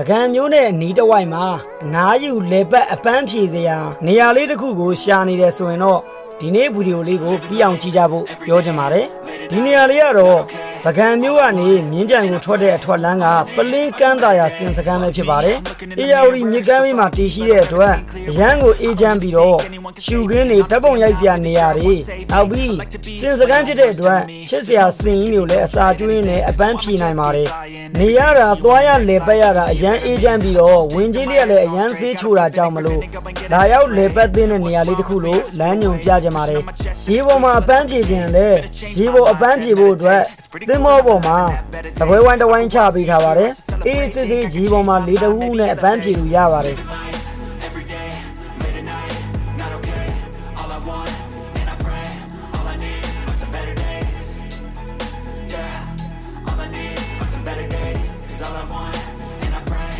ပကံမျိုးနဲ့နီးတစ်ဝိုက်မှာနားယူလေပတ်အပန်းဖြေစရာနေရာလေးတစ်ခုကိုရှာနေတယ်ဆိုရင်တော့ဒီနေ့ဗီဒီယိုလေးကိုပြီးအောင်ကြည့်ကြဖို့ပြောချင်ပါတယ်ဒီနေရာလေးကတော့ ပကံမျိုးကနေမြင်းကြံကိုထွက်တဲ့အထွက်လန်းကပလင်းကန်းတာယာစင်စကမ်းပဲဖြစ်ပါတယ်အေယာဝတီမြစ်ကမ်းဘေးမှာတည်ရှိတဲ့အတွက်အရန်ကိုအေးချမ်းပြီးတော့ရှူခင်းတွေဓာတ်ပုံရိုက်စရာနေရာတွေနောက်ပြီးစင်စကမ်းဖြစ်တဲ့အတွက်ချစ်စရာစင်ကြီးတွေကိုလည်းအစာကျွေးနဲ့အပန်းဖြေနိုင်ပါတယ်နေရတာသွားရလေပတ်ရတာအရန်အေးချမ်းပြီးတော့ဝင်းကြီးလေးကလည်းအရန်ဆေးချိုတာကြောင့်မလို့ဒါရောက်လေပတ်သင်းတဲ့နေရာလေးတစ်ခုလို့လမ်းညွန်ပြကြပါတယ်ရေပေါ်မှာအပန်းဖြေခြင်းလဲရေပေါ်အပန်းဖြေဖို့အတွက်သင်းမောပေါ်မှာစပွဲဝိုင်းတစ်ဝိုင်းချပေးထားပါတယ်အေးစစ်စစ်ရေပေါ်မှာလေတဝူးနဲ့အပန်းဖြေလို့ရပါတယ် every day, late at night, not okay. All I want, and I pray, all I need are some better days. Yeah, all I need are some better days. Cause all I want, and I pray,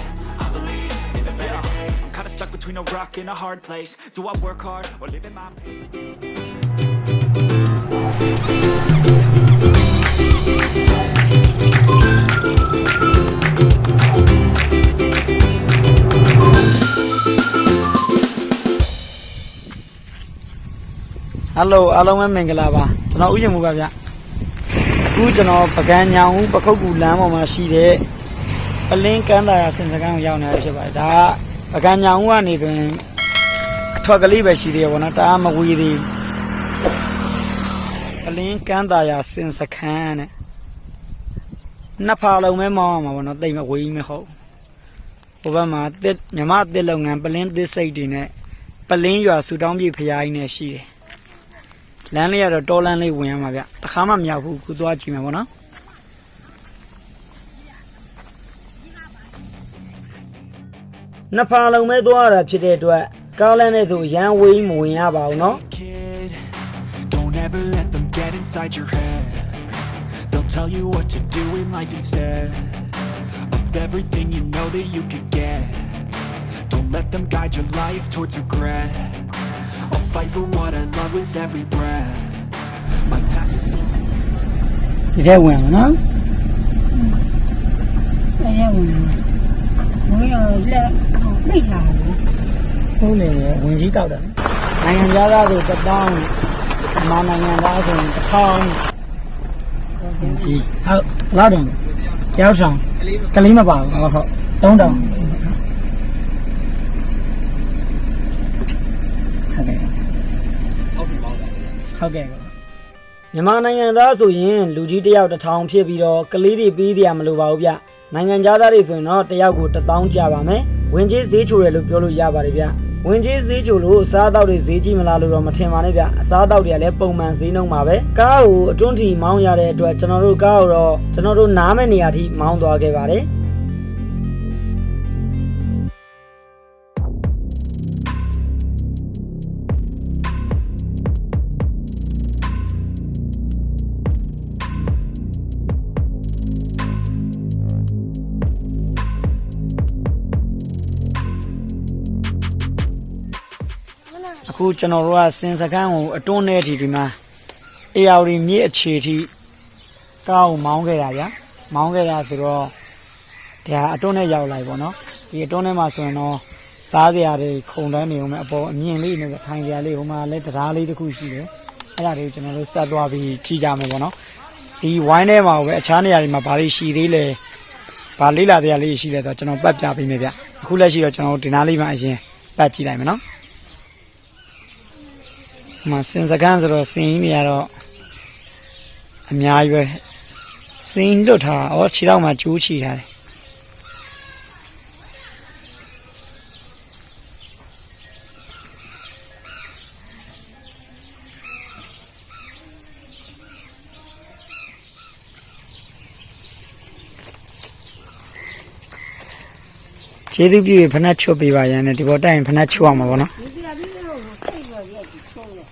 I believe in the better days. I'm kinda stuck between a rock and a hard place. Do I work hard or live in my pace? ဟယ်လိုအားလုံးပဲမင်္ဂလာပါကျွန်တော်ဥယျာဉ်မှုပါဗျအခုကျွန်တော်ပကံညောင်ဦးပခုတ်ကူလမ်းပေါ်မှာရှိတဲ့ပလင်းကန်းတာရစင်စကန်းကိုရောက်နေရဖြစ်ပါတယ်ဒါကပကံညောင်ဦးကနေဆိုရင်အထွက်ကလေးပဲရှိသေးတယ်ဗောနော်တအားမဝေးသေးဘူးပလင်းကန်းတာရစင်စခန်းနဲ့နှစ်ဖာလုံးပဲမောင်းအောင်ပါဗောနော်တိတ်မဝေးမဟုတ် ဟိုဘက်မှာတစ်မြမတစ်လုပ်ငန်းပလင်းတစ်စိတ်တွေနဲ့ပလင်းရွာဆူတောင်းပြေဖျားကြီးနဲ့ရှိတယ်လမ်းလေးကတော့တောလမ်းလေးဝင်ရမှာဗျတခါမှမရောက်ဘူးခုသွားကြည့်မယ်ဗောနော်နှစ်ဖာလုံးပဲသွားရတာဖြစ်တဲ့အတွက်ကားလမ်းနဲ့ဆိုရန်ဝေးမဝင်ရပါဘူးနော် Kid, don't ever let them get inside your head. They'll tell you what to do in life instead of everything you know that you could get. Don't let them guide your life towards regret. I'll fight for what I love with every breath. My past is built ဒီထဲဝင်မှာနော် အဲ့ဒါဝင်ဝင်ရလက်ပိတ်လာတယ် ဟုတ်နေရဝင်ကြီးတောက်တယ်နိုင်ငံသားသားဆိုတစ်ပေါင်းအမနိုင်ငံသားဆိုရင်တစ်ထောင်ဝင်ကြီးဟုတ်လာတော့ကြောက်ဆောင် ကလေးမပါဘူးဟုတ်ဟုတ်သုံးတောင်ဟုတ်ကဲ့ဟုတ်ကဲ့မြန်မာနိုင်ငံသားဆိုရင်လူကြီးတစ်ယောက်တစ်ထောင်ဖြစ်ပြီးတော့ကလေးတွေပြီးတရားမလိုပါဘူးဗျနိုင်ငံသားတွေဆိုရင်တော့တစ်ယောက်ကိုတစ်သောင်းကြပါမယ်ဝင်ကြီးဈေးချိုတယ်လို့ပြောလို့ရပါတယ်ဗျ ဝင်ကြီးဈေးချိုလို့အစားအသောက်တွေဈေးကြီးမလားလို့တော့မထင်ပါနဲ့ဗျအစားအသောက်တွေကလည်းပုံမှန်ဈေးနှုန်းပါပဲကားကိုအတွန်းထီမောင်းရတဲ့အတွက်ကျွန်တော်တို့ကားကိုတော့ကျွန်တော်တို့နားမဲ့နေရာထိမောင်းသွားခဲ့ပါတယ် အခုကျွန်တော်တို့ကစင်စကန်းကိုအတွန်းတဲ့ထီဒီမှာအေယာဝတီမြစ်အခြေထိကားကိုမောင်းခဲ့တာဗျာမောင်းခဲ့တာဆိုတော့ဒါအတွန်းနဲ့ရောက်လာပြီပေါ့နော်ဒီအတွန်းထဲမှာဆိုရင်တော့စားကြရတယ်ခုံတန်းနေအောင်ပဲအပေါ်အမြင်လေးနဲ့ထိုင်ကြရလေးဟိုမှာလည်းတရားလေးတစ်ခုရှိတယ်အဲ့ဒါလေးကိုကျွန်တော်တို့စက်သွားပြီးကြည့်ကြမယ်ပေါ့နော်ဒီဝိုင်းထဲမှာပဲအခြားနေရာတွေမှာဘာတွေရှိသေးလဲဘာလေးလာတရားလေးရှိလဲဆိုတော့ကျွန်တော်ပတ်ပြပေးမယ်ဗျအခုလက်ရှိတော့ကျွန်တော်တို့ဒီနားလေးမှာအရင်ပတ်ကြည့်လိုက်မယ်နော် မစင်စကန်ဆိုတော့စင်ကြီးတွေကတော့အများကြီးပဲစင်လွတ်ထားဩခြေတော့မှကျိုးချီထားတယ်ကျေးဇူးပြုဖနက်ချွတ်ပေးပါရန်နဲ့ဒီပေါ်တိုင်ဖနက်ချွတ်အောင်ပါဗောနော် ဒီကပြီးတော့ပိတ်တော့ရဲ့ဒီချုံးတယ်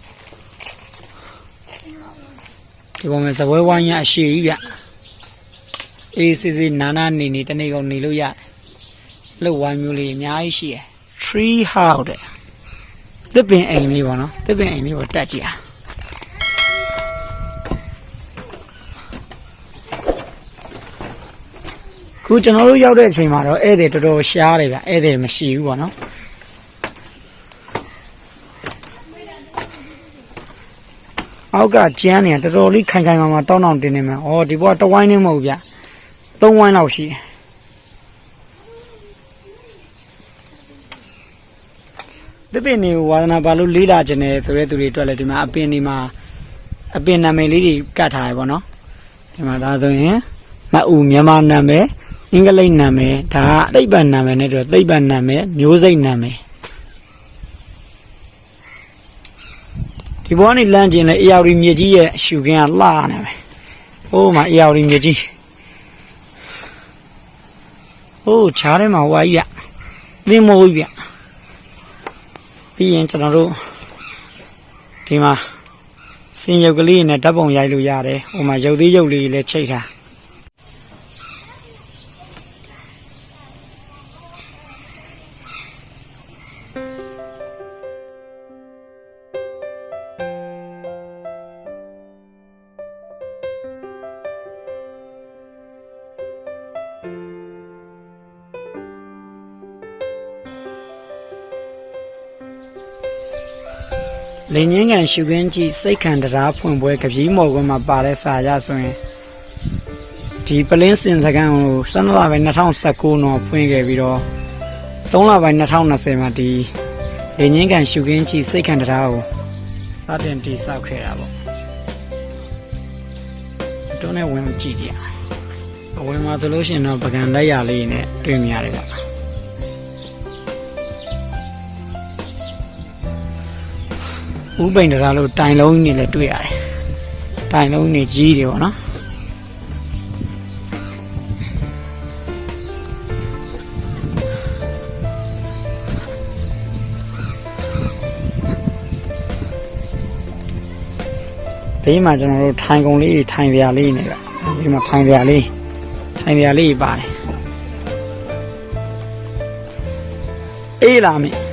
ဒီပေါ်မှာစပွဲဝိုင်းရအရှိကြီးဗျအေးစစ်စစ်နာနာနေနေတနေ့ကုန်နေလို့ရတယ်လို့ဝိုင်းမျိုးလေးအများကြီးရှိရယ် tree house တဲ့သစ်ပင်အိမ်လေးပေါ့နော်သစ်ပင်အိမ်လေးကိုတက်ကြည့်အောင်ခခုကျွန်တော်တို့ရောက်တဲ့အချိန်မှာတော့ဧည့်သည်တော်တော်ရှားတယ်ဗျဧည့်သည်မရှိဘူးပေါ့နော် အောက်ကကျန်းနေတာတော်တော်လေးခိုင်ခိုင်မာမာတောင်းတောင်းတင်းနေမှာဩဒီဘကတဝိုင်းနေမဟုတ်ဗျသုံးဝိုင်းလောက်ရှိတယ်ဒီပင်နေဝါသနာပါလို့လေးလာခြင်းနဲ့ဆိုတဲ့သူတွေအတွက်လည်းဒီမှာအပင်ဒီမှာအပင်နာမည်လေးတွေကတ်ထားရပေါ့နော်ဒီမှာဒါဆိုရင်မအူမြန်မာနာမည်အင်္ဂလိပ်နာမည်ဒါကသိပ္ပံနာမည်နဲ့တူသိပ္ပံနာမည်မျိုးစိတ်နာမည် ဒီဘောကနေလမ်းကျင်လဲအေယာဝတီမြေကြီးရဲ့အရှုခင်းကလှနေပဲ။အိုးမှာအေယာဝတီမြေကြီး။အိုးခြားထဲမှာဟွာကြီးဗျ။သင်းမိုးကြီးဗျ။ပြီးရင်ကျွန်တော်တို့ဒီမှာစင်ရုပ်ကလေးနဲ့ဓာတ်ပုံရိုက်လို့ရတယ်။ဟိုမှာရုပ်သေးရုပ်လေးလည်းချိတ်ထား လိန်ငင်းကန်ရှုခင်းကြည့်စိတ်ခံတရားဖွင့်ပွဲကပီးမော်ကွန်းမှာပါတဲ့စာရဆိုရင်ဒီပလင်းစင်စကန်ကို12လပိုင်း2019တော့ဖွင့်ခဲ့ပြီးတော့3လပိုင်း2020မှာဒီလိန်ငင်းကန်ရှုခင်းကြည့်စိတ်ခံတရားကိုစတင်တည်ဆောက်ခဲ့တာပေါ့တွန်းနဲ့ဝင်ကြည့်ကြည့်အောင်အဝင်မှာဆိုလို့ရှိရင်တော့ပကံလက်ရလေးနဲ့တွေ့မြရတယ်ဗျ ဥပိန်တရားလို့တိုင်လုံးကြီးနဲ့လည်းတွေ့ရတယ်။တိုင်လုံးကြီးကြီးတယ်ပေါ့နော်။ဒီမှာကျွန်တော်တို့ထိုင်ကုန်လေးတွေထိုင်ပြာလေးနေဗျ။ဒီမှာထိုင်ပြာလေးထိုင်ပြာလေးပါတယ်။အေးလာမင်း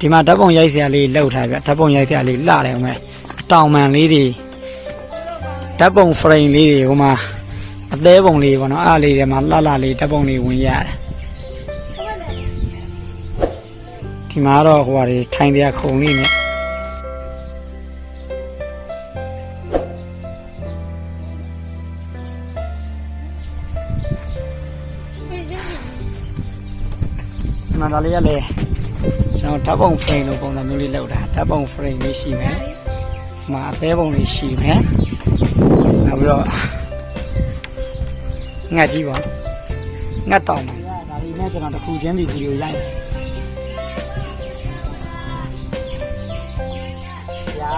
ဒီမှာဓာတ်ပုံရိုက်စရာလေးလောက်ထားပြဓာတ်ပုံရိုက်စရာလေးလှတယ်ဦးမယ်အတောင်မှန်လေးတွေဓာတ်ပုံ frame လေးတွေဟိုမှာအသေးပုံလေးပေါ့နော်အားလေးတွေမှာလှလှလေးဓာတ်ပုံလေးဝင်ရတယ်ဒီမှာတော့ဟိုဟာတွေထိုင်တရားခုံလေးနဲ့ဒီမှာဒါလေးရလေကျွ န်တော်ဓာတ်ပုံ frame လို့ပုံစံမျိုးလေးလောက်တာဓာတ်ပုံ frame လေးရှိမယ်။မှာအသေးပုံလေးရှိမယ်။နောက်ပြီးတော့ငတ်ကြီးပါငတ်တောင်ပါဒါလေးနဲ့ကျွန်တော်တစ်ခုချင်းဒီဗီဒီယိုရိုက်မယ်။ညာ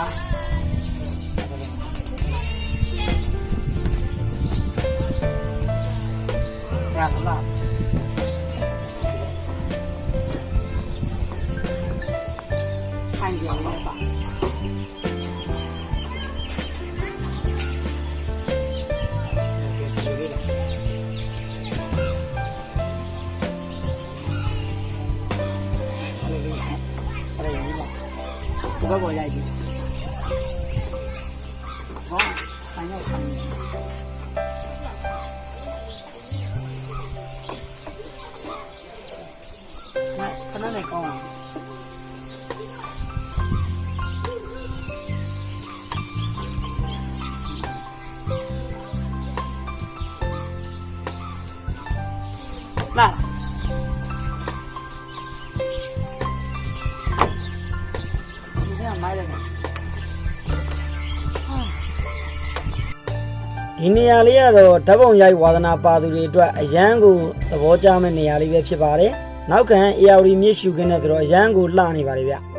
ညာလာ လာဒီကမိုက်တယ်ဒီနေရာလေးကတော့ဓာတ်ပုံရိုက်ဝါသနာပါသူတွေအတွက်အရန်ကိုသဘောကျမဲ့နေရာလေးပဲဖြစ်ပါတယ်။ နောက်ခံ AR မြစ်ရှူခင်းတဲ့ဆိုတော့အရန်ကိုလှနေပါလေဗျ။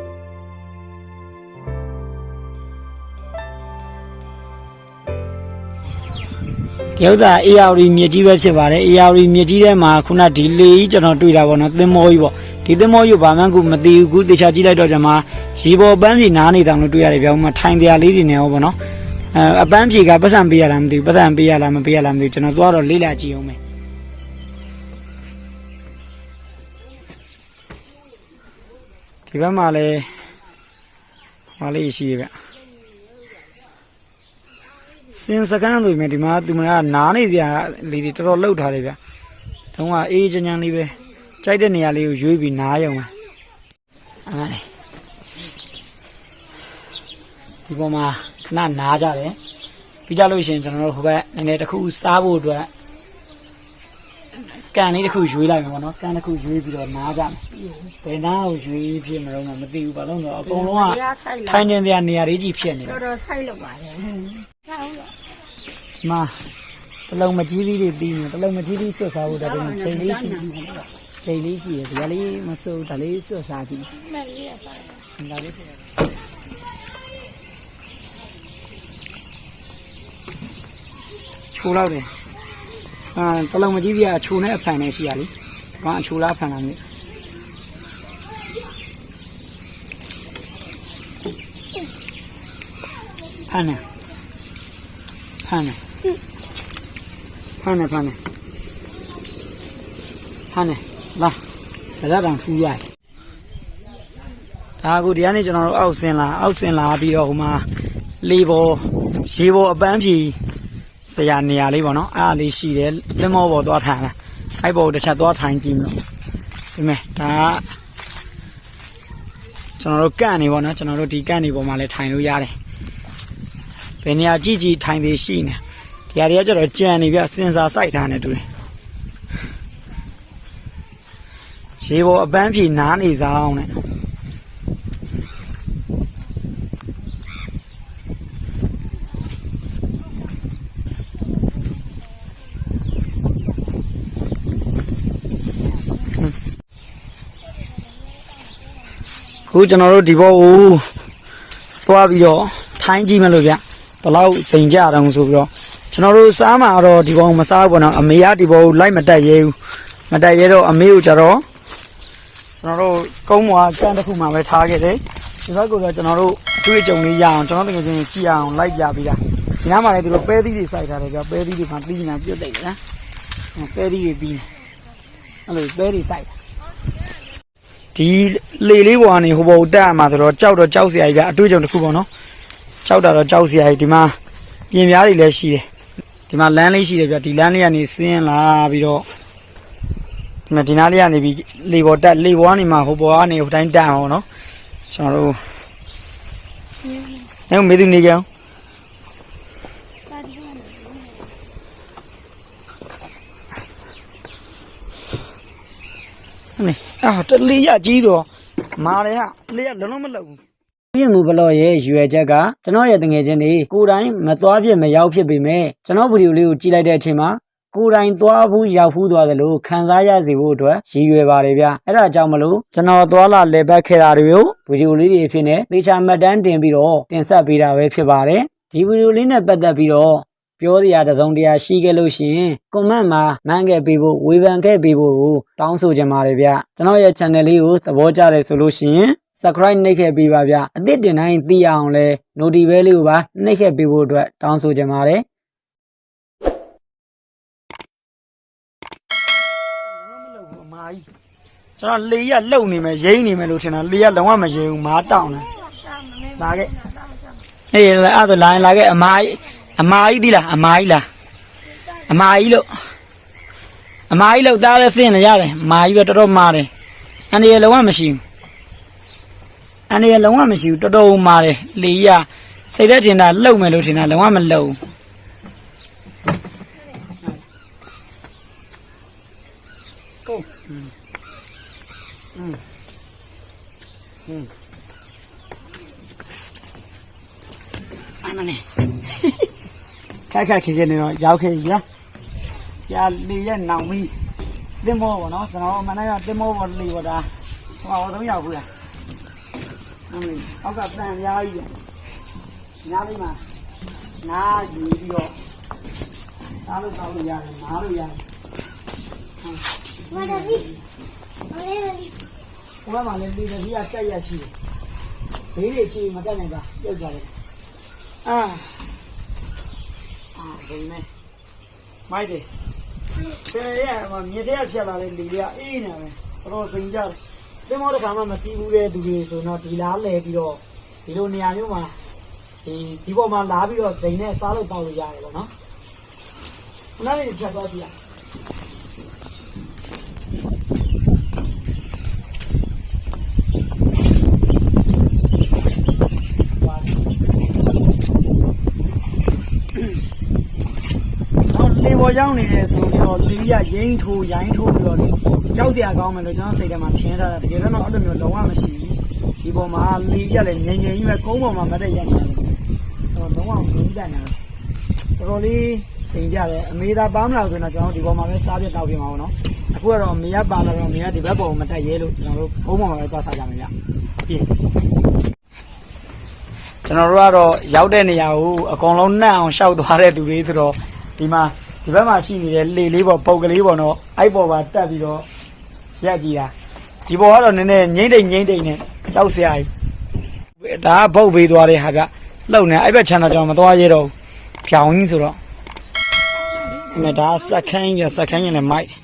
ဒီဥစ္စာ AR မြေကြီးပဲဖြစ်ပါတယ် AR မြေကြီးထဲမှာခုနဒီလေကြီးကျွန်တော်တွေ့တာပေါ့နော်သင်္ဘောကြီးပေါ့ဒီသင်္ဘောကြီးကိုဘာမှန်းကူမသိဘူးခုတေချာကြည့်လိုက်တော့ကျွန်မရေပေါ်ပန်းပြေနားနေတောင်လို့တွေ့ရတယ်ဗျာဥမာထိုင်တရားလေးတွေနေရောပေါ့နော်အဲအပန်းပြေကပတ်စံပေးရလားမသိဘူးပတ်စံပေးရလားမပေးရလားမသိဘူးကျွန်တော်သွားတော့လေးလာကြည့်အောင်မယ် ဒီဘက်မှာလည်းဟာလေးရှိရဗျစင်စကန်ဆိုပေမဲ့ဒီမှာသူမကနားနေစရာလေးတွေတော်တော်လှုပ်ထားတယ်ဗျတုံးကအေးချမ်းချမ်းလေးပဲကြိုက်တဲ့နေရာလေးကိုရွေးပြီးနားရုံပဲအဲ့ဒါလေဒီပေါ်မှာခဏနားကြတယ်ပြီးကြလို့ရှိရင်ကျွန်တော်တို့ဟိုဘက်နည်းနည်းတစ်ခုစားဖို့အတွက် ကန်လေးတစ်ခုရွေးလိုက်မှာပေါ့နော်ကန်တစ်ခုရွေးပြီးတော့နားကြမယ်ဘယ်နားကိုရွေးဖြစ်မလို့တော့မသိဘူးဘာလို့လဲဆိုတော့အကုန်လုံးကဆိုင်လာထိုင်နေစရာနေရာလေးကြီးဖြစ်နေတယ်တော်တော်ဆိုင်လောက်ပါတယ်ဟင်းဟုတ်လားဒီမှာတလုံးမကြီးသေးတွေပြီးနေတလုံးမကြီးသေးဆွတ်စားဖို့တည်းချိန်လေးရှိချိန်လေးရှိရဒီကလေးမစိုးဒါလေးဆွတ်စားကြည့်မက်လေးရဆိုင်ဒါလေးဆွတ်ချိုးလောက်တယ် အာတလုံးမကြီးပြအချိုးနဲ့အဖန်နဲ့ရှိရလေဘာအချိုးလားအဖန်လားမျိုးဖန်နေဖန်နေဖမ်းနေဖမ်းနေဖမ်းနေလာဒါတော့ဖူးရိုက်ဒါကူဒီကနေ့ကျွန်တော်တို့အောက်ဆင်းလာအောက်ဆင်းလာပြီးတော့ဟိုမှာလေပေါ်ရေပေါ်အပန်းဖြီ ဆရာနေရာလေးပေါ့နော်အားလေးရှိတယ်လက်မောပေါ်သွားထိုင်လာအဲ့ပေါ်တစ်ချက်သွားထိုင်ကြည့်မလို့ဒီမဲ့ဒါကကျွန်တော်တို့ကန့်နေပေါ့နော်ကျွန်တော်တို့ဒီကန့်နေပေါ်မှာလည်းထိုင်လို့ရတယ်ဘယ်နေရာကြည့်ကြည့်ထိုင်သေးရှိနေဒီဟာတွေကကျတော့ကြံနေပြစင်စာစိုက်ထားနေတူတယ်ရေပေါ်အပန်းဖြေနားနေဆောင်တဲ့ ခုကျွန်တော်တို့ဒီဘောကိုသွားပြီးတော့ထိုင်းကြည့်မလို့ဗျဘယ်လောက်စိန်ကြတောင်ဆိုပြီးတော့ကျွန်တော်တို့စားမှာတော့ဒီဘောကိုမစားဘူးပေါ့နော်အမေကဒီဘောကိုလိုက်မတက်ရဲဘူးမတက်ရဲတော့အမေကိုကြတော့ကျွန်တော်တို့ကုန်းမွာကန်းတစ်ခုမှပဲထားခဲ့တယ်ဒီဘက်ကတော့ကျွန်တော်တို့အတွေ့အကြုံလေးရအောင်ကျွန်တော်တကယ်ချင်းကြည့်အောင်လိုက်ပြပေးတာဒီနားမှာလည်းဒီလိုပဲသီးတွေစိုက်ထားတယ်ဗျပဲသီးတွေမှပြီးနေတာပြုတ်တယ်နော်ပဲသီးတွေပြီးနေအဲ့လိုပဲတွေစိုက်တာ ဒီလေလေးပေါ်ကနေဟိုဘောကိုတက်ရမှာဆိုတော့ကြောက်တော့ကြောက်စရာကြီးကအတွေ့အကြုံတစ်ခုပေါ့နော်ကြောက်တာတော့ကြောက်စရာကြီးဒီမှာပြင်ပြားတွေလည်းရှိတယ်ဒီမှာလမ်းလေးရှိတယ်ဗျဒီလမ်းလေးကနေဆင်းလာပြီးတော့ဒီမှာဒီနားလေးကနေပြီးလေပေါ်တက်လေပေါ်ကနေမှဟိုဘောကနေဟိုတိုင်းတက်အောင်နော်ကျွန်တော်တို့အဲမေးသူနေကြအောင် ဟဲ့အာတလေးရကြီးတော့မာတယ်ဟာလေးရလုံးလုံးမလောက်ဘူးပြင်းမှုဘလော့ရဲ့ရွယ်ချက်ကကျွန်တော်ရဲ့တငယ်ချင်းတွေကိုယ်တိုင်မသွားဖြစ်မရောက်ဖြစ်ပေမဲ့ကျွန်တော်ဗီဒီယိုလေးကိုကြည့်လိုက်တဲ့အချိန်မှာကိုယ်တိုင်သွားဘူးရောက်ဘူးသွားသလိုခံစားရစေဖို့အတွက်ရည်ရွယ်ပါတယ်ဗျအဲ့ဒါကြောင့်မလို့ကျွန်တော်သွားလာလေပတ်ခဲ့တာတွေကိုဗီဒီယိုလေးတွေအဖြစ်နဲ့သေချာမှတ်တမ်းတင်ပြီးတော့တင်ဆက်ပေးတာပဲဖြစ်ပါတယ်ဒီဗီဒီယိုလေးနဲ့ပတ်သက်ပြီးတော့ ပြောစရာတစ်စုံတရာရှိခဲ့လို့ရှိရင်ကွန်မန့်မှာမှန်းခဲ့ပေးဖို့ဝေဖန်ခဲ့ပေးဖို့ကိုတောင်းဆိုချင်ပါတယ်ဗျကျွန်တော်ရဲ့ channel လေးကိုသဘောကျတယ်ဆိုလို့ရှိရင် subscribe နှိပ်ခဲ့ပေးပါဗျအသစ်တင်တိုင်းသိအောင်လဲ notification လေးကိုပါနှိပ်ခဲ့ပေးဖို့အတွက်တောင်းဆိုချင်ပါတယ်ကျွန်တော်လေရလုံနေမယ်ရိမ့်နေမယ်လို့ထင်တာလေရလုံးဝမရိမ့်ဘူးမားတောင်းတယ်လာခဲ့ဟေးအဲ့ဒါလာရင်လာခဲ့အမားကြီး အမားကြီးသီးလားအမားကြီးလားအမားကြီးလို့အမားကြီးလို့သားလည်းစင်းနေရတယ်အမားကြီးပဲတော်တော်မာတယ်အန်ဒီရလုံးဝမရှိဘူးအန်ဒီရလုံးဝမရှိဘူးတော်တော်မာတယ်လေရစိတ်သက်ထင်တာလှုပ်မယ်လို့ထင်တာလုံးဝမလှုပ်ဘူးကိုอืมอืมอืมအဲ့မနေ ခက်ခက်ခဲခဲနေတော့ရောက်ခဲ့ပြီလား။ကြာလေရဲ့နောင်မီးတင်မောပေါ့နော်ကျွန်တော်မနေ့ကတင်မောပေါ်လေပေါ်တာဟိုတော့ရောက်ဘူးလား။အမေအောက်ကတန်ရားကြီးတယ်။ညားလေးမှာနားယူပြီးတော့စားလို့ကောင်းလို့ရတယ်နားလို့ရတယ်မရစီမရစီ။ဟိုကမှလည်းလေတကြီးကတက်ရရှိတယ်။ဘေးတွေချီမတက်နိုင်တာပြုတ်ကြတယ်။အာ အာဘယ်နဲ့မိုက်တယ်ဆယ်ရမှာမြေထဲကဖြတ်လာတဲ့လေတွေကအေးနေတယ်တော်စိန်ကြတယ်တင်မောတစ်ခါမှမစီးဘူးတဲ့သူတွေဆိုတော့ဒီလားလဲပြီးတော့ဒီလိုနေရာမျိုးမှာဒီဒီပေါ်မှာလာပြီးတော့ဇိမ်နဲ့စားလို့တောက်လို့ရတယ်ပေါ့နော်ခဏလေးတစ်ချက်သွားကြည့်ရအောင် တော့လေပေါ်ရောက်နေတယ်ဆိုပြီးတော့လေရရိမ့်ထိုးရိုင်းထိုးပြီးတော့လေကြောက်စရာကောင်းမယ်လို့ကျွန်တော်စိတ်ထဲမှာထင်ထားတာတကယ်တော့အဲ့လိုမျိုးလုံးဝမရှိဘူးဒီပေါ်မှာလေရလည်းငြိမ်ငြိမ်ကြီးပဲကုန်းပေါ်မှာမတ်တက်ရနေတယ်တော့လုံးဝမင်းတန်တာတော်တော်လေးစိန်ကြတယ်အမေသာပါမလားဆိုရင်တော့ကျွန်တော်ဒီပေါ်မှာပဲစားပြတ်တောက်ပြမှာပေါ့နော်အခုကတော့မေရပါလာတော့မေရဒီဘက်ပေါ်မှာမတက်ရဲလို့ကျွန်တော်တို့ကုန်းပေါ်မှာပဲသွားစားကြမယ်ဗျဟုတ်ပြီကျွန်တော်တို့ကတော့ရောက်တဲ့နေရာကိုအကုန်လုံးနှံ့အောင်ရှောက်သွားတဲ့သူတွေဆိုတော့ဒီမှာ ဒီဘက်မှာရှိနေတဲ့လေလေးပေါ်ပုတ်ကလေးပေါ်တော့အဲ့ပေါ်မှာတက်ပြီးတော့ရက်ကြည့်တာဒီပေါ်ကတော့နည်းနည်းငိမ့်တိမ်ငိမ့်တိမ်နဲ့ကြောက်စရာကြီးဒါကပုတ်ပေးသွားတဲ့ဟာကလှုပ်နေအဲ့ဘက်ခြံတော့ကျွန်တော်မသွားရတော့ဘူးဖြောင်ကြီးဆိုတော့အမေဒါစက်ခန်းကြီးစက်ခန်းကြီးနဲ့မိုက်တယ်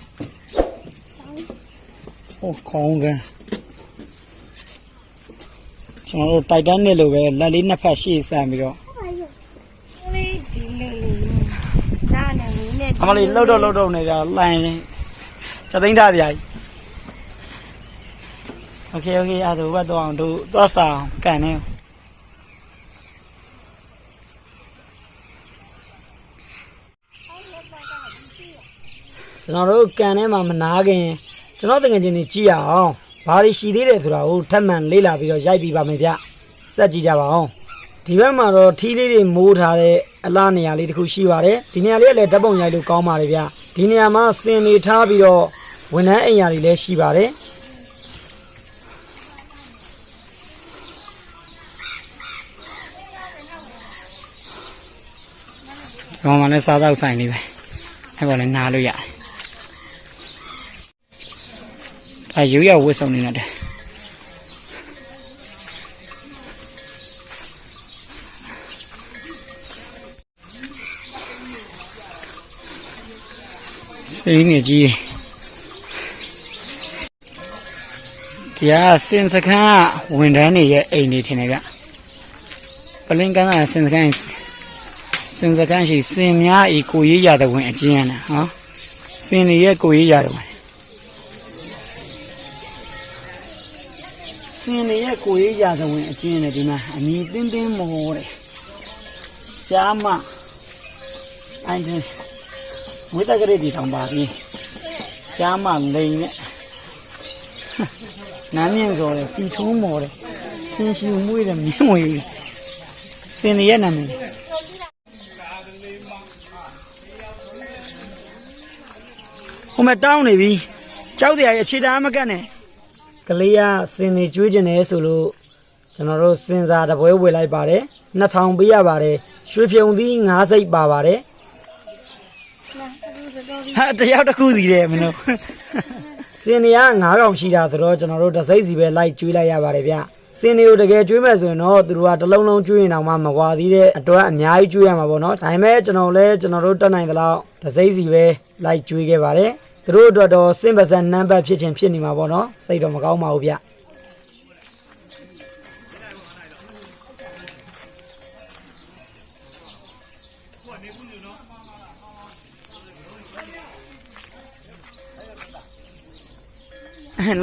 ဟိုခေါင်းကန်ကျွန်တော်တို့တိုက်တန်းနဲ့လိုပဲလက်လေးနှစ်ဖက်ရှေ့ဆန်ပြီးတော့ လေးဒီလေးလေးဒါနဲ့မင်းနဲ့ အမလေးလှုပ်တော့လှုပ်တော့နေကြလှိုင်းနေသသိန်းထားတရားကြီးโอเคโอเคအဲ့ဒါဘတ်တော့အောင်တို့သွားစားအောင်ကန်နေကျွန်တော်တို့ကန်ထဲမှာမနာခင်ကျွန်တော်တကယ်ချင်းနေကြည့်ရအောင်ဘာတွေရှိသေးတယ်ဆိုတာကိုထပ်မံလေ့လာပြီးတော့ရိုက်ပြီးပါမယ်ဗျစက်ကြည့်ကြပါအောင်ဒီဘက်မှာတော့ထီးလေးတွေမိုးထားတဲ့ အလားနေရာလေးတစ်ခုရှိပါတယ်ဒီနေရာလေးကလည်းဓာတ်ပုံရိုက်လို့ကောင်းပါတယ်ဗျဒီနေရာမှာစင်နေထားပြီးတော့ဝန်ထမ်းအိမ်ယာတွေလည်းရှိပါတယ်ဒီမှာလည်းစားတော့ဆိုင်လေးပဲအဲ့ပေါ်လည်းနားလို့ရတယ်အဲရိုးရဝတ်ဆောင်နေတယ် စိတ်ငယ်ကြီးဒီကစင်စခန်းကဝန်ထမ်းတွေရဲ့အိမ်နေထင်တယ်ဗျပလင်ကန်းကစင်စခန်းစင်စခန်းရှိစင်များဤကိုရေးရတဲ့ဝင်အကျဉ်းနဲ့ဟောစင်တွေရဲ့ကိုရေးရတဲ့ဝင်စင်တွေရဲ့ကိုရေးရတဲ့ဝင်အကျဉ်းနဲ့ဒီမှာအမီတင်းတင်းမောတယ်ကြားမအိုင်တယ် ဝိတကလေးဒီထောင်ပါပြီကြားမလိန်နဲ့နားမြင့်ဆိုတယ်စီထုံးမော်တယ်ရှင်းရှင်းမွေးတယ်မြင့်မွေးတယ်စင်ရဲ့နာမည်ဟိုမဲ့တောင်းနေပြီကြောက်တရားရဲ့အခြေတအားမကတ်နဲ့ကလေးကစင်နေကျွေးကျင်တယ်ဆိုလို့ကျွန်တော်တို့စင်စာတပွဲဝေလိုက်ပါတယ်2000ပေးရပါတယ်ရွှေဖြုံသီး9စိတ်ပါပါတယ် ဟာတယောက်တစ်ခုစီတယ်မင်းတို့စင်နေက9កောင်ရှိတာဆိုတော့ကျွန်တော်တို့တစ်စိမ့်စီပဲလိုက်ကျွေးလိုက်ရပါတယ်ဗျစင်နေကိုတကယ်ကျွေးမဲ့ဆိုရင်တော့သူတို့ကတစ်လုံးလုံးကျွေးရင်တော့မှမကွာသေးတဲ့အတွက်အများကြီးကျွေးရမှာပေါ့နော်ဒါပေမဲ့ကျွန်တော်လည်းကျွန်တော်တို့တက်နိုင်သလောက်တစ်စိမ့်စီပဲလိုက်ကျွေးခဲ့ပါတယ်သူတို့အတွက်တော့စင်ပါစံနံပါတ်ဖြစ်ချင်းဖြစ်နေမှာပေါ့နော်စိတ်တော့မကောင်းပါဘူးဗျ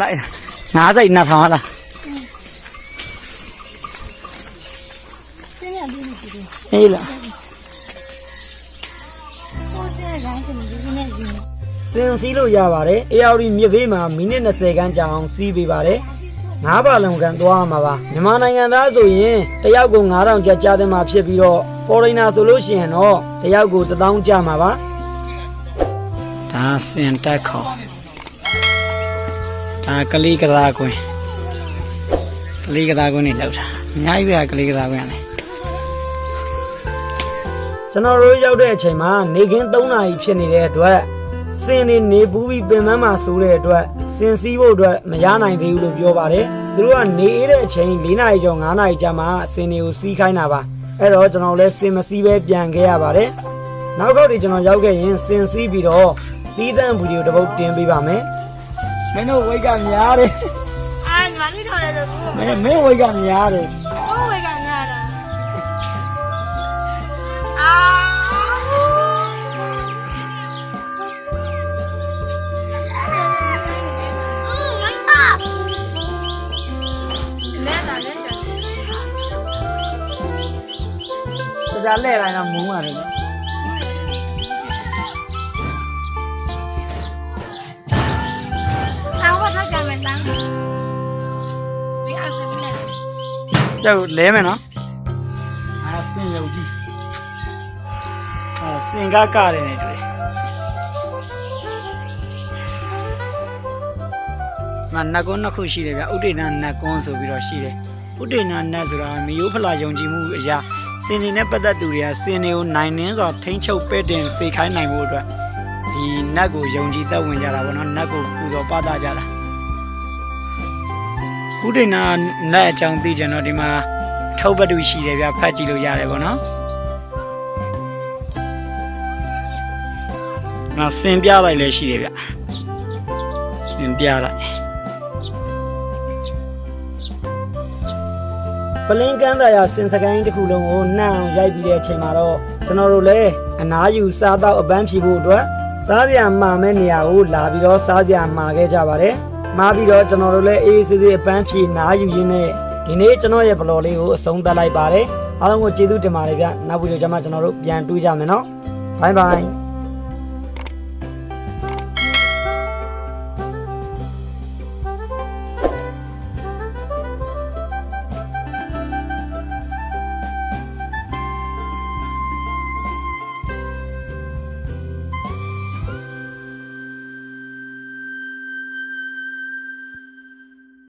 လိုက်ငါးစိတ်နှစ်ထောင်ဟလားစင်းရလေးနေပြီဟေးလားကိုစင်းရိုင်းစင်းဒီနေ့စင်းစင်စီးလို့ရပါတယ်အေယာရီမြစ်ဘေးမှာမိနစ်20ခန်းကြာအောင်စီးပေးပါတယ်ငါးပါလုံကန်သွားမှာပါမြန်မာနိုင်ငံသားဆိုရင်တယောက်ကို9000ကျပ်ကြားသမှာဖြစ်ပြီးတော့ foreigner ဆိုလို့ရှိရင်တော့တယောက်ကို1000ကျမှာပါဒါစင်တက်ခေါ် ဒါကလေးကစားကွင်းကလေးကစားကွင်းနေလောက်တာအများကြီးပဲကလေးကစားကွင်းရတယ်ကျွန်တော်တို့ရောက်တဲ့အချိန်မှာနေကင်း3နာရီဖြစ်နေတဲ့အတွက်စင်နေနေပူးပြီးပင်မမှာဆိုတဲ့အတွက်စင်စည်းဖို့အတွက်မရနိုင်သေးဘူးလို့ပြောပါတယ်သူတို့ကနေအေးတဲ့အချိန်4နာရီကျော်5နာရီကြာမှစင်တွေကိုစီးခိုင်းတာပါအဲ့တော့ကျွန်တော်လည်းစင်မစည်းပဲပြန်ခဲ့ရပါတယ်နောက်ခေါက်ဒီကျွန်တော်ရောက်ခဲ့ရင်စင်စည်းပြီးတော့ပြီးသန့်ဗီဒီယိုတစ်ပုတ်တင်ပေးပါမယ် မင်းတို့ဝိတ်ကများတယ်အာငါလေးထော်လဲဆိုမင်းမင်းဝိတ်ကများတယ်ကိုဝိတ်ကများတာအာဒါလဲလိုက်တော့မုန်းရတယ် ကြောက်လဲမယ်နော်အာစင်ရုပ်ကြီးအာစင်ကားကတယ်နေတွေ့မနတ်ကွန်းနှစ်ခုရှိတယ်ဗျဥဒိဏနတ်ကွန်းဆိုပြီးတော့ရှိတယ်ဥဒိဏနတ်ဆိုတာမယိုးဖလာယုံကြည်မှုအရာစင်နေနဲ့ပတ်သက်သူတွေကစင်တွေကိုနိုင်နှင်းစွာထိမ့်ချုပ်ပဲ့တင်စေခိုင်းနိုင်မှုအတွက်ဒီနတ်ကိုယုံကြည်သက်ဝင်ကြတာဗောနော်နတ်ကိုပူဇော်ပသကြတာ ဥဒိနာနဲ့အကြောင်းသိကြတော့ဒီမှာအထုပ်ပတူရှိတယ်ဗျဖတ်ကြည့်လို့ရတယ်ဗောနော်ငါစင်ပြလိုက်လည်းရှိတယ်ဗျစင်ပြလိုက်ပလင်းကန်းသာယာစင်စကိုင်းတစ်ခုလုံးကိုနှံ့အောင်ရိုက်ပြီးတဲ့အချိန်မှာတော့ကျွန်တော်တို့လည်းအနားယူစားတော့အပန်းဖြေဖို့အတွက်စားစရာမှာမဲ့နေရာကိုလာပြီးတော့စားစရာမှာခဲ့ကြပါတယ်။ မှာပြီးတော့ကျွန်တော်တို့လည်းအေးအေးဆေးဆေးအပန်းဖြေနားယူရင်းနဲ့ဒီနေ့ကျွန်တော်ရဲ့ဘလော်လေးကိုအဆုံးသတ်လိုက်ပါတယ်။အားလုံးကိုကျေးဇူးတင်ပါတယ်ဗျ။နောက်ဗီဒီယိုကျမှကျွန်တော်တို့ပြန်တွေ့ကြမယ်နော်။ဘိုင်ဘိုင်